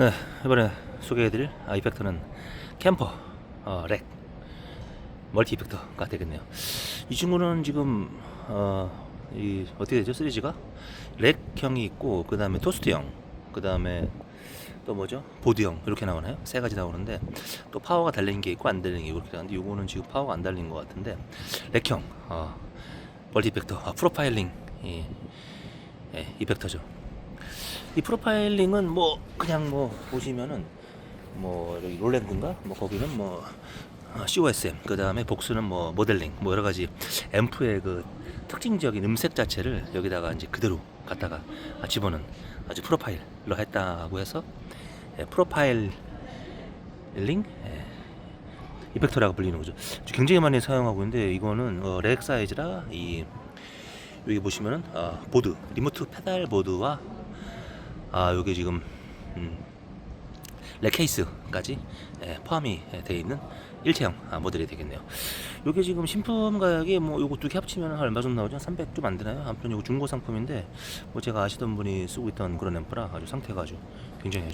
네, 이번에 소개해드릴 아, 이펙터는 캠퍼 어, 렉 멀티 이펙터가 되겠네요. 이 친구는 지금 어, 이 어떻게 되죠? 시리즈가 렉형이 있고 그 다음에 토스트형, 그 다음에 또 뭐죠? 보드형 이렇게 나오나요? 세 가지 나오는데 또 파워가 달린 게 있고 안 달린 게 이렇게 나오는데 이거는 지금 파워가 안 달린 것 같은데 렉형 어, 멀티 이펙터 아, 프로파일링 이, 예, 이펙터죠. 이 프로파일링은 뭐 그냥 뭐 보시면은 뭐 롤랜드인가? 뭐 거기는 뭐 어, COSM 그 다음에 복수는 뭐 모델링 뭐 여러 가지 앰프의 그 특징적인 음색 자체를 여기다가 이제 그대로 갖다가 아, 집어넣은 아주 프로파일로 했다고 해서 예, 프로파일링? 예, 이펙터라고 불리는 거죠. 굉장히 많이 사용하고 있는데 이거는 어, 렉 사이즈라 이 여기 보시면은 어, 보드 리모트 페달 보드와 아 요게 지금 음, 렉 케이스까지 예, 포함이 되어 있는 일체형 아, 모델이 되겠네요. 요게 지금 신품 가격이 뭐 요거 두 개 합치면 한 얼마 정도 나오죠? 300 좀 안 되나요? 아무튼 요거 중고 상품인데 뭐 제가 아시던 분이 쓰고 있던 그런 앰프라 아주 상태가 아주 굉장히 아주